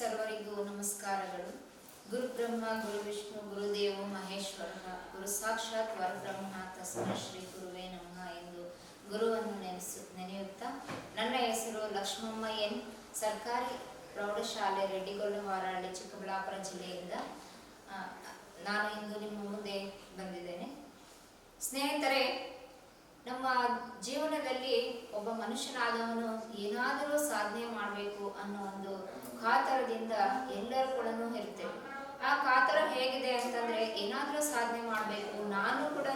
ಸರ್ವರಿಗೂ ನಮಸ್ಕಾರಗಳು. ಗುರು ಬ್ರಹ್ಮ ಗುರು ವಿಷ್ಣು ಗುರುದೇವ, ಮಹೇಶ್ವರ, ಗುರು ಸಾಕ್ಷಾತ್ ವರಬ್ರಹ್ಮ ತಸ್ಮ ಶ್ರೀ ಗುರುವೇ ನಮಃ ಎಂದು ಗುರುವನ್ನು ನೆನೆಸು, ನೆನೆಯುತ್ತಾ ನನ್ನ ಹೆಸರು ಲಕ್ಷ್ಮಮ್ಮ ಎನ್. ಸರ್ಕಾರಿ ಪ್ರೌಢಶಾಲೆ ವಾರಾಳಿ ಚಿಕ್ಕಬಳ್ಳಾಪುರ ಜಿಲ್ಲೆಯಿಂದ ನಾನು ಇಂದು ನಿಮ್ಮ ಮುಂದೆ ಬಂದಿದ್ದೇನೆ. ಸ್ನೇಹಿತರೆ, ನಮ್ಮ ಜೀವನದಲ್ಲಿ ಒಬ್ಬ ಮನುಷ್ಯನಾದವನು ಏನಾದರೂ ಸಾಧನೆ ಮಾಡಬೇಕು ಅನ್ನೋ ಒಂದು ಕಾತರದಿಂದ ಎಲ್ಲರೂ ಕೂಡ ಇರ್ತೇವೆ ಆ ಕಾತರ ಹೇಗಿದೆ ಅಂತಂದ್ರೆ ಏನಾದರೂ ಸಾಧನೆ ಮಾಡಬೇಕು, ನಾನು ಕೂಡ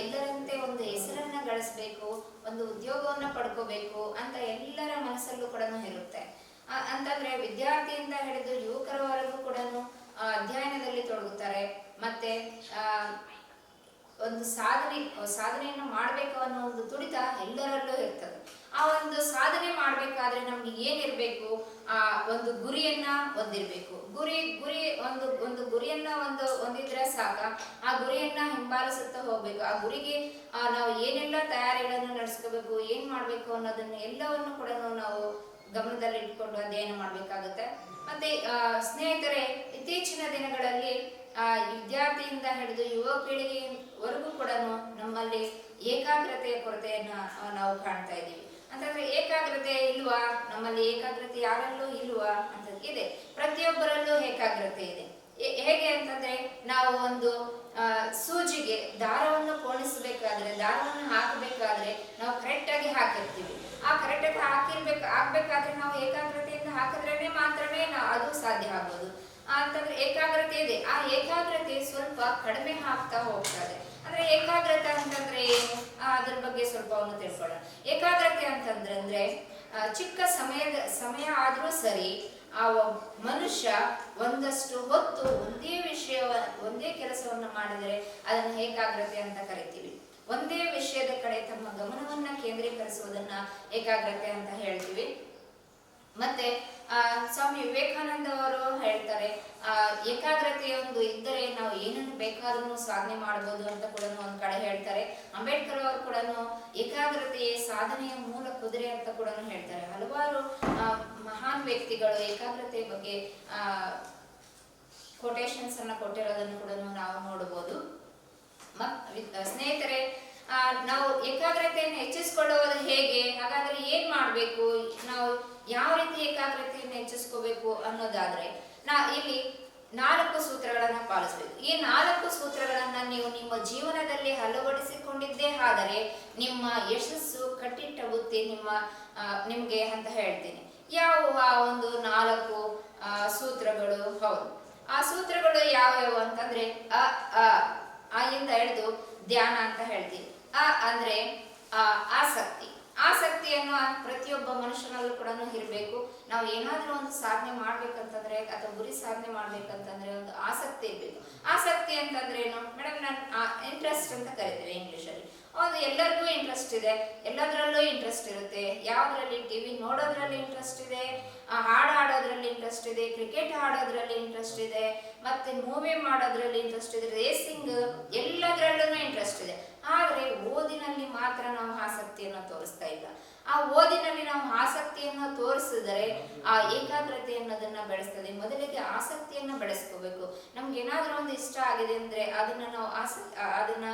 ಎಲ್ಲರಂತೆ ಒಂದು ಹೆಸರನ್ನ ಗಳಿಸ್ಬೇಕು, ಒಂದು ಉದ್ಯೋಗವನ್ನ ಪಡ್ಕೋಬೇಕು ಅಂತ ಎಲ್ಲರ ಮನಸ್ಸಲ್ಲೂ ಕೂಡ ಇರುತ್ತೆ. ಅಂತಂದ್ರೆ ವಿದ್ಯಾರ್ಥಿಯಿಂದ ಹಿಡಿದು ಯುವಕರವರೆಗೂ ಕೂಡ ಅಧ್ಯಯನದಲ್ಲಿ ತೊಡಗುತ್ತಾರೆ. ಮತ್ತೆ ಒಂದು ಸಾಧನೆ, ಸಾಧನೆಯನ್ನು ಮಾಡಬೇಕು ಅನ್ನೋ ಒಂದು ತುಡಿತ ಎಲ್ಲರಲ್ಲೂ ಇರ್ತದೆ. ಆ ಒಂದು ಸಾಧನೆ ಮಾಡಬೇಕಾದ್ರೆ ನಮ್ಗೆ ಏನಿರ್ಬೇಕು? ಆ ಒಂದು ಗುರಿಯನ್ನ ಹೊಂದಿರ್ಬೇಕು. ಗುರಿ ಗುರಿ ಒಂದು ಒಂದು ಗುರಿಯನ್ನ ಒಂದು ಹೊಂದಿದ್ರೆ ಸಾಕ. ಆ ಗುರಿಯನ್ನ ಹಿಂಬಾಲಿಸುತ್ತಾ ಹೋಗ್ಬೇಕು. ಆ ಗುರಿಗೆ ನಾವು ಏನೆಲ್ಲ ತಯಾರಿಗಳನ್ನು ನಡೆಸ್ಕೋಬೇಕು, ಏನ್ ಮಾಡ್ಬೇಕು ಅನ್ನೋದನ್ನ ಎಲ್ಲವನ್ನು ಕೂಡ ನಾವು ಗಮನದಲ್ಲಿ ಇಟ್ಕೊಂಡು ಅಧ್ಯಯನ ಮಾಡ್ಬೇಕಾಗುತ್ತೆ. ಮತ್ತೆ ಸ್ನೇಹಿತರೆ, ಇತ್ತೀಚಿನ ದಿನಗಳಲ್ಲಿ, ಆ, ವಿದ್ಯಾರ್ಥಿಯಿಂದ ಹಿಡಿದು ಯುವ ಪೀಳಿಗೆವರೆಗೂ ಕೂಡ ನಮ್ಮಲ್ಲಿ ಏಕಾಗ್ರತೆಯ ಕೊರತೆಯನ್ನ ನಾವು ಕಾಣ್ತಾ ಇದ್ದೀವಿ. ಅಂತಂದ್ರೆ ಏಕಾಗ್ರತೆ ಇಲ್ವಾ? ನಮ್ಮಲ್ಲಿ ಏಕಾಗ್ರತೆ ಯಾರಲ್ಲೂ ಇಲ್ವಾ ಅಂತ ಇದೆ. ಪ್ರತಿಯೊಬ್ಬರಲ್ಲೂ ಏಕಾಗ್ರತೆ ಇದೆ. ಹೇಗೆ ಅಂತಂದ್ರೆ ನಾವು ಒಂದು ಸೂಜಿಗೆ ದಾರವನ್ನು ಪೋಣಿಸಬೇಕಾದ್ರೆ ದಾರವನ್ನು ಹಾಕಬೇಕಾದ್ರೆ ನಾವು ಕರೆಕ್ಟ್ ಆಗಿ ಹಾಕಿರ್ತೀವಿ. ಆ ಕರೆಕ್ಟ್ ಆಗಿ ಹಾಕಿರ್ಬೇಕು, ಹಾಕ್ಬೇಕಾದ್ರೆ ನಾವು ಏಕಾಗ್ರತೆಯಿಂದ ಹಾಕಿದ್ರೇನೆ ಮಾತ್ರನೇ ಅದು ಸಾಧ್ಯ ಆಗೋದು ಅಂತಂದ್ರೆ ಏಕಾಗ್ರತೆ ಇದೆ. ಆ ಏಕಾಗ್ರತೆ ಸ್ವಲ್ಪ ಕಡಿಮೆ ಹಾಕ್ತಾ ಹೋಗ್ತದೆ ಅಂದ್ರೆ ಏಕಾಗ್ರತೆ ಅಂತಂದ್ರೆ ಏನು? ಬಗ್ಗೆ ಸ್ವಲ್ಪ ಅವನು ತಿಳ್ಕೊಳ್ಳೋಣ ಏಕಾಗ್ರತೆ ಅಂತಂದ್ರೆ ಅಂದ್ರೆ ಚಿಕ್ಕ ಸಮಯದ, ಸಮಯ ಆದ್ರೂ ಸರಿ, ಆ ಮನುಷ್ಯ ಒಂದಷ್ಟು ಹೊತ್ತು ಒಂದೇ ವಿಷಯ ಒಂದೇ ಕೆಲಸವನ್ನ ಮಾಡಿದರೆ ಅದನ್ನ ಏಕಾಗ್ರತೆ ಅಂತ ಕರಿತೀವಿ. ಒಂದೇ ವಿಷಯದ ಕಡೆ ತಮ್ಮ ಗಮನವನ್ನ ಕೇಂದ್ರೀಕರಿಸುವುದನ್ನ ಏಕಾಗ್ರತೆ ಅಂತ ಹೇಳ್ತೀವಿ. ಮತ್ತೆ ಸ್ವಾಮಿ ವಿವೇಕಾನಂದ ಅವರು ಹೇಳ್ತಾರೆ ಆ, ಏಕಾಗ್ರತೆ ಒಂದು ಇದ್ದರೆ ನಾವು ಏನನ್ನು ಬೇಕಾದ್ರೂ ಸಾಧನೆ ಮಾಡಬಹುದು ಅಂತ ಕೂಡ ಒಂದ್ ಕಡೆ ಹೇಳ್ತಾರೆ. ಅಂಬೇಡ್ಕರ್ ಅವರು ಕೂಡ ಏಕಾಗ್ರತೆಯೇ ಸಾಧನೆಯ ಮೂಲ ಕುದುರೆ ಅಂತ ಕೂಡ ಹೇಳ್ತಾರೆ. ಹಲವಾರು ಮಹಾನ್ ವ್ಯಕ್ತಿಗಳು ಏಕಾಗ್ರತೆ ಬಗ್ಗೆ ಆ ಕೊಟೇಶನ್ಸ್ ಅನ್ನ ಕೊಟ್ಟಿರೋದನ್ನು ಕೂಡ ನಾವು ನೋಡಬಹುದು. ಸ್ನೇಹಿತರೆ ನಾವು ಏಕಾಗ್ರತೆಯನ್ನು ಹೆಚ್ಚಿಸಿಕೊಳ್ಳುವುದು ಹೇಗೆ? ಹಾಗಾದ್ರೆ ಏನ್ ಮಾಡ್ಬೇಕು? ನಾವು ಯಾವ ರೀತಿ ಏಕಾಗ್ರತೆಯನ್ನು ಹೆಚ್ಚಿಸ್ಕೋಬೇಕು ಅನ್ನೋದಾದ್ರೆ ನಾ ಇಲ್ಲಿ ನಾಲ್ಕು ಸೂತ್ರಗಳನ್ನು ಪಾಲಿಸಬೇಕು. ಈ ನಾಲ್ಕು ಸೂತ್ರಗಳನ್ನ ನೀವು ನಿಮ್ಮ ಜೀವನದಲ್ಲಿ ಅಳವಡಿಸಿಕೊಂಡಿದ್ದೇ ಆದರೆ ನಿಮ್ಮ ಯಶಸ್ಸು ಕಟ್ಟಿಟ್ಟ ಬುತ್ತಿ ನಿಮ್ಮ ನಿಮಗೆ ಅಂತ ಹೇಳ್ತೀನಿ. ಯಾವ ಆ ಒಂದು ನಾಲ್ಕು ಸೂತ್ರಗಳು? ಹೌದು. ಆ ಸೂತ್ರಗಳು ಯಾವ್ಯಾವು ಅಂತಂದ್ರೆ ಅ ಆ ಇಂದ ಹಿಡಿದು ಧ್ಯಾನ ಅಂತ ಹೇಳ್ತೀವಿ. ಅ ಅಂದ್ರೆ, ಆ, ಆಸಕ್ತಿ. ಆಸಕ್ತಿಯನ್ನು ಪ್ರತಿಯೊಬ್ಬ ಮನುಷ್ಯನಲ್ಲೂ ಕೂಡ ಇರಬೇಕು. ನಾವು ಏನಾದರೂ ಒಂದು ಸಾಧನೆ ಮಾಡ್ಬೇಕಂತಂದ್ರೆ ಅಥವಾ ಗುರಿ ಸಾಧನೆ ಮಾಡ್ಬೇಕಂತಂದ್ರೆ ಒಂದು ಆಸಕ್ತಿ ಇರಬೇಕು. ಆಸಕ್ತಿ ಅಂತಂದ್ರೆ ಏನು? ಮೇಡಮ್ ನಾನು ಇಂಟ್ರೆಸ್ಟ್ ಅಂತ ಕರಿತೀವಿ ಇಂಗ್ಲೀಷಲ್ಲಿ ಒಂದು ಎಲ್ಲರಿಗೂ ಇಂಟ್ರೆಸ್ಟ್ ಇದೆ. ಎಲ್ಲದರಲ್ಲೂ ಇಂಟ್ರೆಸ್ಟ್ ಇರುತ್ತೆ. ಯಾವ್ದ್ರಲ್ಲಿ ಟಿವಿ ನೋಡೋದ್ರಲ್ಲಿ ಇಂಟ್ರೆಸ್ಟ್ ಇದೆ. ಹಾಡು ಹಾಡೋದ್ರಲ್ಲಿ ಇಂಟ್ರೆಸ್ಟ್ ಇದೆ ಕ್ರಿಕೆಟ್ ಆಡೋದ್ರಲ್ಲಿ ಇಂಟ್ರೆಸ್ಟ್ ಇದೆ, ಮತ್ತೆ ಮೂವಿ ಮಾಡೋದ್ರಲ್ಲಿ ಇಂಟ್ರೆಸ್ಟ್ ಇದೆ ರೇಸಿಂಗ್ ಎಲ್ಲದರಲ್ಲೂ ಇಂಟ್ರೆಸ್ಟ್ ಇದೆ. ಆದ್ರೆ ಓದಿನಲ್ಲಿ ಮಾತ್ರ ನಾವು ಆಸಕ್ತಿಯನ್ನು ತೋರಿಸ್ತಾ ಇಲ್ಲ. ಆ ಓದಿನಲ್ಲಿ ನಾವು ಆಸಕ್ತಿಯನ್ನು ತೋರಿಸಿದರೆ ಆ ಏಕಾಗ್ರತೆ ಅನ್ನೋದನ್ನ ಬೆಳೆಸ್ತದೆ. ಮೊದಲಿಗೆ ಆಸಕ್ತಿಯನ್ನ ಬೆಳೆಸ್ಕೋಬೇಕು. ನಮ್ಗೆ ಏನಾದ್ರೂ ಒಂದು ಇಷ್ಟ ಆಗಿದೆ ಅಂದ್ರೆ ಅದನ್ನ ನಾವು ಆಸಕ್ತಿ ಅದನ್ನ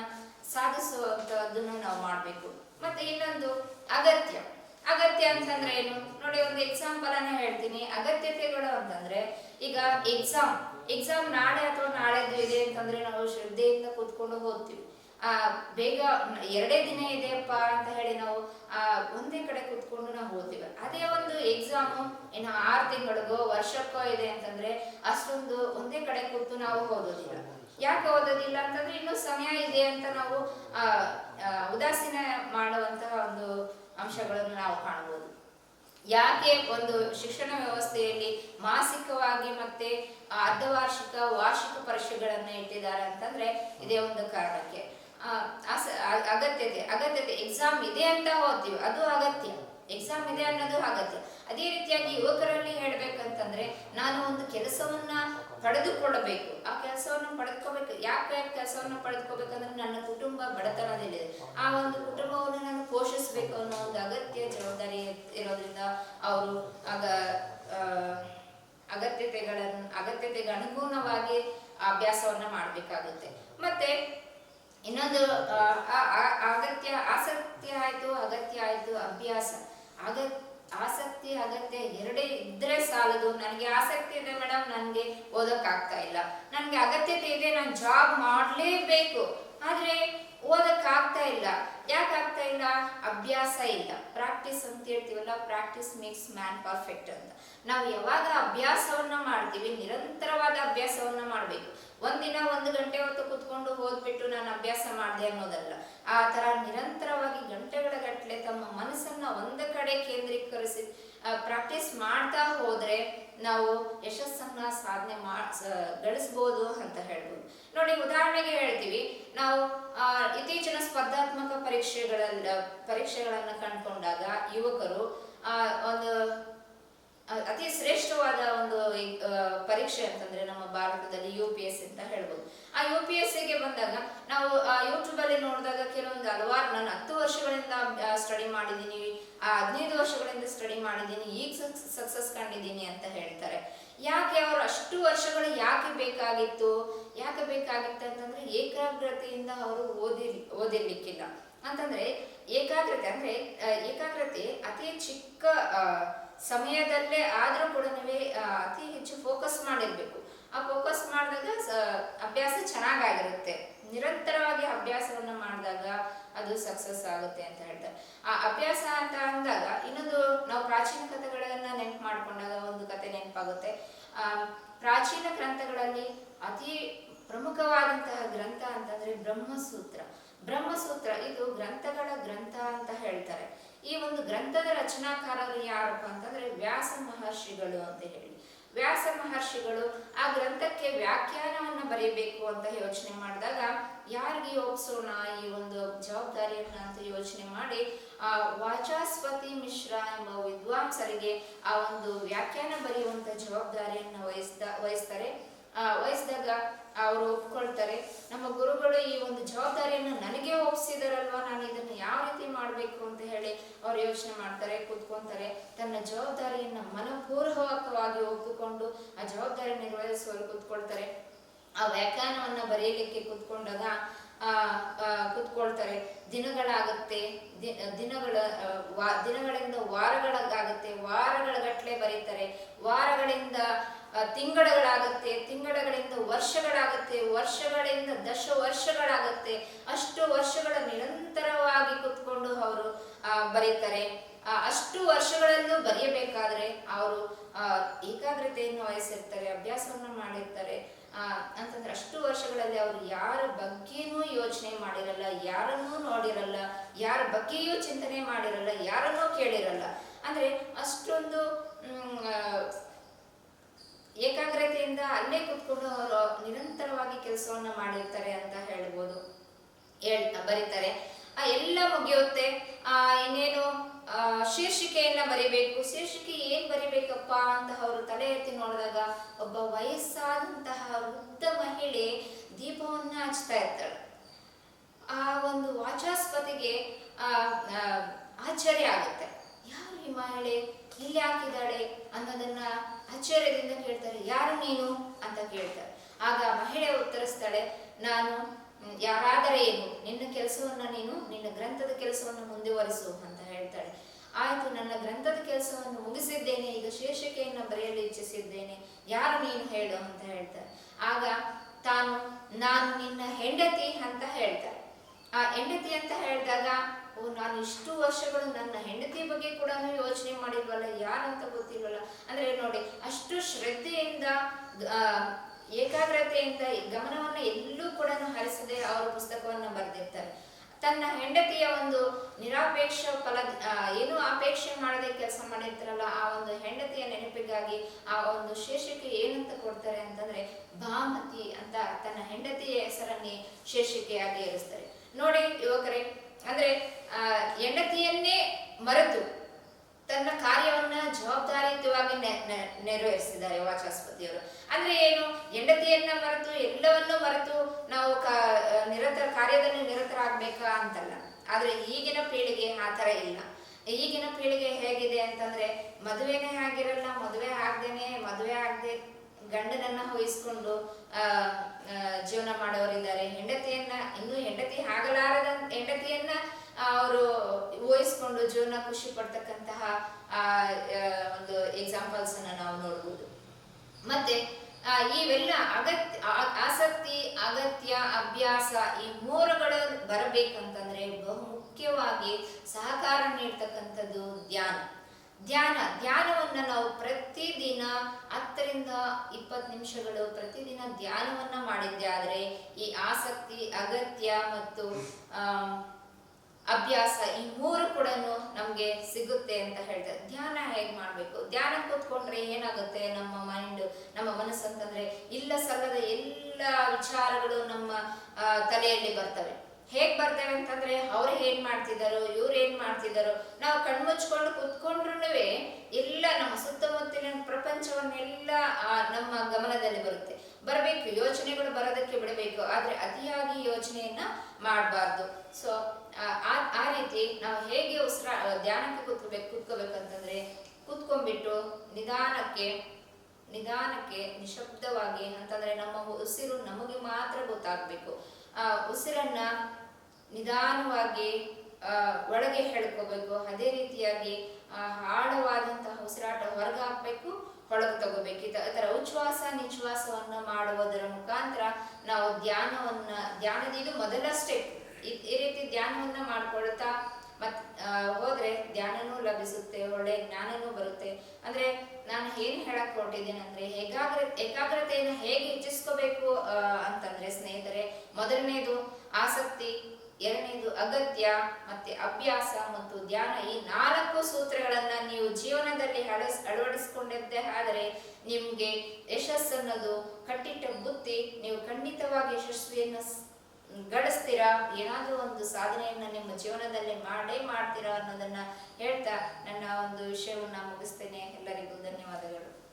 ಸಾಧಿಸುವಂತದನ್ನ ನಾವು ಮಾಡ್ಬೇಕು. ಮತ್ತೆ ಇನ್ನೊಂದು ಅಗತ್ಯ. ಅಗತ್ಯ ಅಂತಂದ್ರೆ ಏನು? ನೋಡಿ ಒಂದು ಎಕ್ಸಾಂಪಲ್ ಅನ್ನ ಹೇಳ್ತೀನಿ. ಅಗತ್ಯತೆಗಳು ಅಂತಂದ್ರೆ ಈಗ ಎಕ್ಸಾಮ್ ಎಕ್ಸಾಮ್ ನಾಳೆ ಅಥವಾ ನಾಳೆದು ಇದೆ ಅಂತಂದ್ರೆ ನಾವು ಶ್ರದ್ಧೆಯಿಂದ ಕೂತ್ಕೊಂಡು ಓದ್ತೀವಿ. ಆ ಬೇಗ ಎರಡೇ ದಿನ ಇದೆಯಪ್ಪ ಅಂತ ಹೇಳಿ ನಾವು ಆ ಒಂದೇ ಕಡೆ ಕೂತ್ಕೊಂಡು ನಾವು ಓದ್ತೀವಿ. ಅದೇ ಒಂದು ಎಕ್ಸಾಮು ಏನು ಆರು ತಿಂಗಳಿಗೋ ವರ್ಷಕ್ಕೋ ಇದೆ ಅಂತಂದ್ರೆ ಅಷ್ಟೊಂದು ಒಂದೇ ಕಡೆ ಕೂತು ನಾವು ಓದೋದಿಲ್ಲ. ಯಾಕೆ ಓದೋದಿಲ್ಲ ಅಂತಂದ್ರೆ ಇನ್ನೂ ಸಮಯ ಇದೆ ಅಂತ ನಾವು ಆ, ಉದಾಸೀನ ಮಾಡುವಂತಹ ಒಂದು ಅಂಶಗಳನ್ನು ನಾವು ಕಾಣಬಹುದು. ಯಾಕೆ ಒಂದು ಶಿಕ್ಷಣ ವ್ಯವಸ್ಥೆಯಲ್ಲಿ ಮಾಸಿಕವಾಗಿ ಮತ್ತೆ ಅರ್ಧವಾರ್ಷಿಕ, ವಾರ್ಷಿಕ ಪರೀಕ್ಷೆಗಳನ್ನು ಇಟ್ಟಿದ್ದಾರೆ ಅಂತಂದ್ರೆ ಇದೇ ಒಂದು ಕಾರಣಕ್ಕೆ. ಅಗತ್ಯತೆ ಅಗತ್ಯತೆ ಎಕ್ಸಾಮ್ ಇದೆ ಅಂತ ಹೋಗ್ತೀವಿ ಅದು ಅಗತ್ಯ. ಎಕ್ಸಾಮ್ ಇದೆ ಅನ್ನೋದು ಅಗತ್ಯ. ಅದೇ ರೀತಿಯಾಗಿ ಯುವಕರಲ್ಲಿ ಹೇಳ್ಬೇಕಂತಂದ್ರೆ, ನಾನು ಒಂದು ಕೆಲಸವನ್ನ ಪಡೆದುಕೊಳ್ಳಬೇಕು ಆ ಕೆಲಸವನ್ನು ಪಡೆದುಕೋಬೇಕು. ಯಾಕೆ ಕೆಲಸವನ್ನು ಪಡೆದುಕೋಬೇಕಂದ್ರೆ ನನ್ನ ಕುಟುಂಬ ಬಡತನದಲ್ಲಿದೆ. ಆ ಒಂದು ಕುಟುಂಬವನ್ನು ನಾನು ಪೋಷಿಸಬೇಕು ಅನ್ನೋ ಒಂದು ಅಗತ್ಯ ಜವಾಬ್ದಾರಿ ಇರೋದ್ರಿಂದ ಅವರು ಆಗ ಅಗತ್ಯತೆಗಳನ್ನು, ಅಗತ್ಯತೆಗೆ ಅನುಗುಣವಾಗಿ ಅಭ್ಯಾಸವನ್ನ ಮಾಡಬೇಕಾಗುತ್ತೆ. ಮತ್ತೆ ಇನ್ನೊಂದು ಅಗತ್ಯ, ಆಸಕ್ತಿ ಆಯ್ತು, ಅಗತ್ಯ ಆಯ್ತು, ಅಭ್ಯಾಸ. ಅಗ ಆಸಕ್ತಿ ಅಗತ್ಯ ಎರಡೇ ಇದ್ರೆ ಸಾಲದು. ನನಗೆ ಆಸಕ್ತಿ ಇದೆ ಮೇಡಮ್ ನನಗೆ ಓದಕ್ ಆಗ್ತಾ ಇಲ್ಲ. ನನಗೆ ಅಗತ್ಯತೆ ಇದೆ, ನಾನು ಜಾಬ್ ಮಾಡಲೇಬೇಕು. ಆದರೆ ಓದಕ್ಕಾಗ್ತಾ ಇಲ್ಲ. ಯಾಕಾಗ್ತಾ ಇಲ್ಲ? ಅಭ್ಯಾಸ ಇಲ್ಲ. ಪ್ರಾಕ್ಟೀಸ್ ಅಂತ ಹೇಳ್ತೀವಲ್ಲ, ಪ್ರಾಕ್ಟೀಸ್ ಮೇಕ್ಸ್ ಮ್ಯಾನ್ ಪರ್ಫೆಕ್ಟ್ ಅಂತ. ನಾವು ಯಾವಾಗ ಅಭ್ಯಾಸವನ್ನ ಮಾಡ್ತೀವಿ, ನಿರಂತರವಾದ ಅಭ್ಯಾಸವನ್ನ ಮಾಡಬೇಕು. ಒಂದಿನ ಒಂದು ಗಂಟೆ ಹೊತ್ತು ಕುತ್ಕೊಂಡು ಹೋದ್ಬಿಟ್ಟು ನಾನು ಅಭ್ಯಾಸ ಮಾಡಿದೆ ಅನ್ನೋದಲ್ಲ, ಆ ತರ ನಿರಂತರವಾಗಿ ಗಂಟೆಗಳ ಗಟ್ಟಲೆ ತಮ್ಮ ಮನಸ್ಸನ್ನ ಒಂದ ಕಡೆ ಕೇಂದ್ರೀಕರಿಸಿ ಪ್ರಾಕ್ಟೀಸ್ ಮಾಡ್ತಾ ಹೋದ್ರೆ ನಾವು ಯಶಸ್ಸನ್ನ ಸಾಧನೆ ಮಾ ಗಳಿಸ್ಬೋದು ಅಂತ ಹೇಳ್ಬೋದು. ನೋಡಿ, ಉದಾಹರಣೆಗೆ ಹೇಳ್ತೀವಿ, ನಾವು ಇತ್ತೀಚಿನ ಸ್ಪರ್ಧಾತ್ಮಕ ಪರೀಕ್ಷೆಗಳ ಪರೀಕ್ಷೆಗಳನ್ನು ಕಂಡುಕೊಂಡಾಗ ಯುವಕರು ಒಂದು ಅತಿ ಶ್ರೇಷ್ಠವಾದ ಒಂದು ಪರೀಕ್ಷೆ ಅಂತಂದ್ರೆ ನಮ್ಮ ಭಾರತದಲ್ಲಿ ಯು ಪಿ ಎಸ್ ಅಂತ ಹೇಳ್ಬೋದು. ಆ ಯು ಪಿ ಎಸ್ಗೆ ಬಂದಾಗ ನಾವು ಯೂಟ್ಯೂಬ್ ಅಲ್ಲಿ ನೋಡಿದಾಗ ಕೆಲವೊಂದು ಹಲವಾರು, ನಾನು ಹತ್ತು ವರ್ಷಗಳಿಂದ ಸ್ಟಡಿ ಮಾಡಿದ್ದೀನಿ ಹದಿನೈದು ವರ್ಷಗಳಿಂದ ಸ್ಟಡಿ ಮಾಡಿದ್ದೀನಿ, ಈಗ ಸಕ್ಸಸ್ ಕಂಡಿದ್ದೀನಿ ಅಂತ ಹೇಳ್ತಾರೆ. ಯಾಕೆ ಅವರು ಅಷ್ಟು ವರ್ಷಗಳು ಯಾಕೆ ಬೇಕಾಗಿತ್ತು ಯಾಕೆ ಬೇಕಾಗಿತ್ತು ಅಂತಂದ್ರೆ ಏಕಾಗ್ರತೆಯಿಂದ ಅವರು ಓದಿ ಓದಿರ್ಲಿಕ್ಕಿಲ್ಲ. ಅಂತಂದ್ರೆ ಏಕಾಗ್ರತೆ ಅಂದ್ರೆ ಏಕಾಗ್ರತೆ ಅತಿ ಚಿಕ್ಕ ಸಮಯದಲ್ಲೇ ಆದ್ರೂ ಕೂಡ ನೀವೇ ಅತಿ ಹೆಚ್ಚು ಫೋಕಸ್ ಮಾಡಿರ್ಬೇಕು. ಆ ಫೋಕಸ್ ಮಾಡಿದಾಗ ಅಭ್ಯಾಸ ಚೆನ್ನಾಗಾಗಿರುತ್ತೆ. ನಿರಂತರವಾಗಿ ಅಭ್ಯಾಸವನ್ನ ಮಾಡಿದಾಗ ಅದು ಸಕ್ಸಸ್ ಆಗುತ್ತೆ ಅಂತ ಹೇಳ್ತಾರೆ. ಆ ಅಭ್ಯಾಸ ಅಂತ ಅಂದಾಗ ಇನ್ನೊಂದು ನಾವು ಪ್ರಾಚೀನ ಕಥೆಗಳನ್ನ ನೆನಪು ಮಾಡ್ಕೊಂಡಾಗ ಒಂದು ಕತೆ ನೆನಪಾಗುತ್ತೆ. ಆ, ಪ್ರಾಚೀನ ಗ್ರಂಥಗಳಲ್ಲಿ ಅತಿ ಪ್ರಮುಖವಾದಂತಹ ಗ್ರಂಥ ಅಂತಂದ್ರೆ ಬ್ರಹ್ಮಸೂತ್ರ. ಬ್ರಹ್ಮಸೂತ್ರ, ಇದು ಗ್ರಂಥ ಈ ಒಂದು ಗ್ರಂಥದ ರಚನಾಕಾರರು ಯಾರಪ್ಪ ಅಂತಂದ್ರೆ ವ್ಯಾಸ ಮಹರ್ಷಿಗಳು ಅಂತ ಹೇಳಿ. ವ್ಯಾಸ ಮಹರ್ಷಿಗಳು ಆ ಗ್ರಂಥಕ್ಕೆ ವ್ಯಾಖ್ಯಾನವನ್ನ ಬರೆಯಬೇಕು ಅಂತ ಯೋಚನೆ ಮಾಡಿದಾಗ ಯಾರಿಗೆ ಒಪ್ಸೋಣ ಈ ಒಂದು ಜವಾಬ್ದಾರಿಯನ್ನ ಅಂತ ಯೋಚನೆ ಮಾಡಿ ಆ ವಾಚಾಸ್ಪತಿ ಮಿಶ್ರಾ ಎಂಬ ವಿದ್ವಾಂಸರಿಗೆ ಆ ಒಂದು ವ್ಯಾಖ್ಯಾನ ಬರೆಯುವಂತ ಜವಾಬ್ದಾರಿಯನ್ನ ವಹಿಸ್ತಾ, ವಹಿಸ್ತಾರೆ. ವಹಿಸಿದಾಗ ಅವರು ಒಪ್ಕೊಳ್ತಾರೆ. ನಮ್ಮ ಗುರುಗಳು ಈ ಒಂದು ಜವಾಬ್ದಾರಿಯನ್ನು ನನಗೆ ಒಪ್ಸಿದಾರಲ್ವಾ? ನಾನು ಇದನ್ನು ಯಾವ ರೀತಿ ಮಾಡಬೇಕು ಅಂತ ಹೇಳಿ ಅವ್ರು ಯೋಚನೆ ಮಾಡ್ತಾರೆ ಕೂತ್ಕೊಂತಾರೆ. ತನ್ನ ಜವಾಬ್ದಾರಿಯನ್ನು ಮನಪೂರ್ವಕವಾಗಿ ಒಪ್ಪಿಕೊಂಡು ಆ ಜವಾಬ್ದಾರಿ ನಿರ್ವಹಿಸುವವರು ಕೂತ್ಕೊಳ್ತಾರೆ. ಆ ವ್ಯಾಖ್ಯಾನವನ್ನು ಬರೆಯಲಿಕ್ಕೆ ಕೂತ್ಕೊಂಡಾಗ ಆ, ಕೂತ್ಕೊಳ್ತಾರೆ. ದಿನಗಳಾಗುತ್ತೆ ದಿನಗಳ ವಾ- ದಿನಗಳಿಂದ ವಾರಗಳಾಗುತ್ತೆ ವಾರಗಳ ಗಟ್ಟಲೆ ಬರೀತಾರೆ. ವಾರಗಳಿಂದ ತಿಂಗಳಾಗುತ್ತೆ ತಿಂಗಳಗಳಿಂದ ವರ್ಷಗಳಾಗುತ್ತೆ, ವರ್ಷಗಳಿಂದ ದಶ ವರ್ಷಗಳಾಗುತ್ತೆ ಅಷ್ಟು ವರ್ಷಗಳ ನಿರಂತರವಾಗಿ ಕುತ್ಕೊಂಡು ಅವರು ಬರೀತಾರೆ. ಅಷ್ಟು ವರ್ಷಗಳಲ್ಲೂ ಬರೆಯಬೇಕಾದ್ರೆ ಅವರು ಏಕಾಗ್ರತೆಯನ್ನು ವಹಿಸಿರ್ತಾರೆ, ಅಭ್ಯಾಸವನ್ನು ಮಾಡಿರ್ತಾರೆ. ಅಂತಂದ್ರೆ ಅಷ್ಟು ವರ್ಷಗಳಲ್ಲಿ ಅವರು ಯಾರ ಬಗ್ಗೆನೂ ಯೋಚನೆ ಮಾಡಿರಲ್ಲ, ಯಾರನ್ನೂ ನೋಡಿರಲ್ಲ, ಯಾರ ಬಗ್ಗೆಯೂ ಚಿಂತನೆ ಮಾಡಿರಲ್ಲ, ಯಾರನ್ನೂ ಕೇಳಿರಲ್ಲ. ಅಂದ್ರೆ ಅಷ್ಟೊಂದು ಏಕಾಗ್ರತೆಯಿಂದ ಅಲ್ಲೇ ಕುತ್ಕೊಂಡು ಅವರು ನಿರಂತರವಾಗಿ ಕೆಲಸವನ್ನ ಮಾಡಿರ್ತಾರೆ ಅಂತ ಹೇಳ್ಬೋದು. ಹೇಳ್ತಾ ಬರೀತಾರೆ. ಆ, ಎಲ್ಲ ಮುಗಿಯುತ್ತೆ. ಆ, ಇನ್ನೇನು? ಶೀರ್ಷಿಕೆಯನ್ನ ಬರಿಬೇಕು ಶೀರ್ಷಿಕೆ ಏನ್ ಬರಿಬೇಕಪ್ಪ ಅಂತ ಅವರು ತಲೆ ಎತ್ತಿ ನೋಡಿದಾಗ ಒಬ್ಬ ವಯಸ್ಸಾದಂತಹ ವೃದ್ಧ ಮಹಿಳೆ ದೀಪವನ್ನ ಹಚ್ತಾ ಇರ್ತಾಳೆ. ಆ ಒಂದು ವಾಚಾಸ್ಪತಿಗೆ ಆ, ಆಶ್ಚರ್ಯ ಆಗುತ್ತೆ. ಯಾರು ಈ ಮಹಿಳೆ? ಇಲ್ಲಿ ಹಾಕಿದ್ದಾಳೆ ಅನ್ನೋದನ್ನ ಆಶ್ಚರ್ಯದಿಂದ ಕೇಳ್ತಾರೆ. ಯಾರು ನೀನು ಅಂತ ಕೇಳ್ತಾರೆ. ಆಗ ಮಹಿಳೆ ಉತ್ತರಿಸ್ತಾಳೆ ನಾನು ಯಾರಾದರೆ ಏನು? ನಿನ್ನ ಕೆಲಸವನ್ನ ನೀನು ನಿನ್ನ ಗ್ರಂಥದ ಕೆಲಸವನ್ನು ಮುಂದುವರಿಸು ಅಂತ ಹೇಳ್ತಾಳೆ. ಆಯ್ತು, ನನ್ನ ಗ್ರಂಥದ ಕೆಲಸವನ್ನು ಮುಗಿಸಿದ್ದೇನೆ, ಈಗ ಶೀರ್ಷಿಕೆಯನ್ನು ಬರೆಯಲು ಇಚ್ಛಿಸಿದ್ದೇನೆ. ಯಾರು ನೀನು ಹೇಳು ಅಂತ ಹೇಳ್ತಾರೆ. ಆಗ ತಾನು, ನಾನು ನಿನ್ನ ಹೆಂಡತಿ ಅಂತ ಹೇಳ್ತಾರೆ. ಆ ಹೆಂಡತಿ ಅಂತ ಹೇಳಿದಾಗ, ಓ, ನಾನು ಇಷ್ಟು ವರ್ಷಗಳು ನನ್ನ ಹೆಂಡತಿ ಬಗ್ಗೆ ಕೂಡ ಯೋಚನೆ ಮಾಡಿಲ್ವಲ್ಲ ಯಾರಂತ ಗೊತ್ತಿಲ್ವಲ್ಲ. ಅಂದ್ರೆ ನೋಡಿ, ಅಷ್ಟು ಶ್ರದ್ಧೆಯಿಂದ ಏಕಾಗ್ರತೆಯಿಂದ ಗಮನವನ್ನು ಎಲ್ಲೂ ಕೂಡ ಹರಿಸದೆ ಅವರು ಪುಸ್ತಕವನ್ನು ಬರೆದಿರ್ತಾರೆ. ತನ್ನ ಹೆಂಡತಿಯ ಒಂದು ನಿರಾಪೇಕ್ಷ ಫಲ ಏನು ಅಪೇಕ್ಷೆ ಮಾಡದೆ ಕೆಲಸ ಮಾಡಿರ್ತಾರಲ್ಲ, ಆ ಒಂದು ಹೆಂಡತಿಯ ನೆನಪಿಗಾಗಿ ಆ ಒಂದು ಶೀರ್ಷಿಕೆ ಏನಂತ ಕೊಡ್ತಾರೆ ಅಂತಂದ್ರೆ, ಭಾಮತಿ ಅಂತ ತನ್ನ ಹೆಂಡತಿಯ ಹೆಸರನ್ನೇ ಶೀರ್ಷಿಕೆಯಾಗಿ ಇರಿಸ್ತಾರೆ ನೋಡಿ ಯುವಕರೇ, ಅಂದ್ರೆ ಹೆಂಡತಿಯನ್ನೇ ಮರೆತು ತನ್ನ ಕಾರ್ಯವನ್ನ ಜವಾಬ್ದಾರಿಯುತವಾಗಿ ನೆರವೇರಿಸಿದ್ದಾರೆ ವಾಚಸ್ಪತಿಯವರು ಅಂದ್ರೆ ಏನು? ಹೆಂಡತಿಯನ್ನ ಮರೆತು ಎಲ್ಲವನ್ನೂ ಮರೆತು ನಾವು ನಿರತರ ಕಾರ್ಯದಲ್ಲಿ ನಿರತರಾಗ್ಬೇಕಾ ಅಂತಲ್ಲ. ಆದ್ರೆ ಈಗಿನ ಪೀಳಿಗೆ ಆ ತರ ಇಲ್ಲ. ಈಗಿನ ಪೀಳಿಗೆ ಹೇಗಿದೆ ಅಂತಂದ್ರೆ ಮದುವೆನೇ ಆಗಿರಲ್ಲ ಮದುವೆ ಆಗ ಆಗ್ದೇನೆ ಮದುವೆ ಆಗದೆ ಗಂಡನನ್ನ ಆ, ಜೀವನ ಮಾಡೋರಿದ್ದಾರೆ. ಹೆಂಡತಿಯನ್ನ ಇನ್ನು ಹೆಂಡತಿ ಆಗಲಾರದ ಹೆಂಡತಿಯನ್ನ ಅವರು ವಹಿಸ್ಕೊಂಡು ಜೀವನ ಖುಷಿ ಪಡ್ತಕ್ಕಂತಹ ಒಂದು ಎಕ್ಸಾಂಪಲ್ಸ್ ಅನ್ನ ನಾವು ನೋಡಬಹುದು ಮತ್ತೆ ಇವೆಲ್ಲ ಅಗತ್ಯ ಆಸಕ್ತಿ, ಅಗತ್ಯ, ಅಭ್ಯಾಸ ಈ ಮೂರುಗಳು ಬರಬೇಕಂತಂದ್ರೆ ಬಹು ಮುಖ್ಯವಾಗಿ ಸಹಕಾರ ನೀಡ್ತಕ್ಕಂಥದ್ದು ಧ್ಯಾನ. ಧ್ಯಾನ, ಧ್ಯಾನವನ್ನ ನಾವು ಪ್ರತಿದಿನ ಹತ್ತರಿಂದ ಇಪ್ಪತ್ತು ನಿಮಿಷಗಳು ಪ್ರತಿದಿನ ಧ್ಯಾನವನ್ನ ಮಾಡಿದ್ದೆ ಆದರೆ ಈ ಆಸಕ್ತಿ, ಅಗತ್ಯ ಮತ್ತು ಅಭ್ಯಾಸ ಈ ಮೂರು ಕೂಡ ನಮ್ಗೆ ಸಿಗುತ್ತೆ ಅಂತ ಹೇಳ್ತಾರೆ. ಧ್ಯಾನ ಹೇಗ್ ಮಾಡ್ಬೇಕು? ಧ್ಯಾನ ಕೂತ್ಕೊಂಡ್ರೆ ಏನಾಗುತ್ತೆ? ನಮ್ಮ ಮೈಂಡ್ ನಮ್ಮ ಮನಸ್ಸು ಅಂತಂದ್ರೆ ಇಲ್ಲ ಸಲ್ಲದ ಎಲ್ಲ ವಿಚಾರಗಳು ನಮ್ಮ ತಲೆಯಲ್ಲಿ ಬರ್ತವೆ. ಹೇಗ್ ಬರ್ತವೆ ಅಂತಂದ್ರೆ ಅವ್ರು ಏನ್ ಮಾಡ್ತಿದ್ದಾರೋ, ಇವ್ರು ಏನ್ ಮಾಡ್ತಿದ್ದಾರೋ, ನಾವು ಕಣ್ಮುಚ್ಕೊಂಡು ಕುತ್ಕೊಂಡ್ರು ಎಲ್ಲ ನಮ್ಮ ಸುತ್ತಮುತ್ತಲಿನ ಪ್ರಪಂಚವನ್ನೆಲ್ಲ ನಮ್ಮ ಗಮನದಲ್ಲಿ ಬರುತ್ತೆ. ಬರಬೇಕು, ಯೋಚನೆಗಳು ಬರೋದಕ್ಕೆ ಬಿಡಬೇಕು, ಆದ್ರೆ ಅತಿಯಾಗಿ ಯೋಚನೆಯನ್ನ ಮಾಡಬಾರ್ದು. ಸೊ ನಾವು ಹೇಗೆ ಉಸಿರ ಧ್ಯಾನಕ್ಕೆ ಕೂತ್ಕೋಬೇಕು ಕೂತ್ಕೋಬೇಕಂತಂದ್ರೆ ಕೂತ್ಕೊಂಡ್ಬಿಟ್ಟು ನಿಧಾನಕ್ಕೆ ನಿಧಾನಕ್ಕೆ, ನಿಶಬ್ದವಾಗಿ ಅಂತಂದ್ರೆ ನಮ್ಮ ಉಸಿರು ನಮಗೆ ಮಾತ್ರ ಗೊತ್ತಾಗ್ಬೇಕು. ಆ, ಉಸಿರನ್ನ ನಿಧಾನವಾಗಿ ಒಳಗೆ ಹೇಳ್ಕೋಬೇಕು ಅದೇ ರೀತಿಯಾಗಿ ಆಳವಾದಂತಹ ಉಸಿರಾಟ ಹೊರಗೆ ಹಾಕ್ಬೇಕು ಒಳಗೆ ತಗೋಬೇಕು. ಈ ಉಚ್ಛ್ವಾಸ ನಿಶ್ವಾಸವನ್ನ ಮಾಡುವುದರ ಮುಖಾಂತರ ನಾವು ಧ್ಯಾನವನ್ನ ಧ್ಯಾನದ ಇದು ಮೊದಲ ಸ್ಟೆಪ್ ಈ ರೀತಿ ಧ್ಯಾನವನ್ನ ಮಾಡ್ಕೊಳ್ತಾ ಮತ್ ಹೋದ್ರೆ ಧ್ಯಾನನೂ ಲಭಿಸುತ್ತೆ, ಒಳ್ಳೆ ಜ್ಞಾನನೂ ಬರುತ್ತೆ. ಅಂದ್ರೆ ನಾನು ಏನ್ ಹೇಳಕ್ ಹೊರಟಿದ್ದೇನೆ ಅಂದ್ರೆ, ಏಕಾಗ್ರ, ಏಕಾಗ್ರತೆಯನ್ನು ಹೇಗೆ ಹೆಚ್ಚಿಸ್ಕೋಬೇಕು ಅಂತಂದ್ರೆ ಸ್ನೇಹಿತರೆ, ಮೊದಲನೇದು ಆಸಕ್ತಿ, ಎರಡನೇದು ಅಗತ್ಯ, ಮತ್ತೆ ಅಭ್ಯಾಸ ಮತ್ತು ಧ್ಯಾನ ಈ ನಾಲ್ಕು ಸೂತ್ರಗಳನ್ನ ನೀವು ಜೀವನದಲ್ಲಿ ಅಳಸ್, ಅಳವಡಿಸಿಕೊಂಡಿದ್ದೆ ಆದರೆ ನಿಮ್ಗೆ ಯಶಸ್ಸನ್ನೋದು ಕಟ್ಟಿಟ್ಟ ಬುತ್ತಿ ನೀವು ಖಂಡಿತವಾಗಿ ಯಶಸ್ವಿಯನ್ನು ಗಳಿಸ್ತೀರಾ ಏನಾದ್ರೂ ಒಂದು ಸಾಧನೆಯನ್ನ ನಿಮ್ಮ ಜೀವನದಲ್ಲಿ ಮಾಡೇ ಮಾಡ್ತೀರಾ ಅನ್ನೋದನ್ನ ಹೇಳ್ತಾ ನನ್ನ ಒಂದು ವಿಷಯವನ್ನು ಮುಗಿಸ್ತೇನೆ. ಎಲ್ಲರಿಗೂ ಧನ್ಯವಾದಗಳು.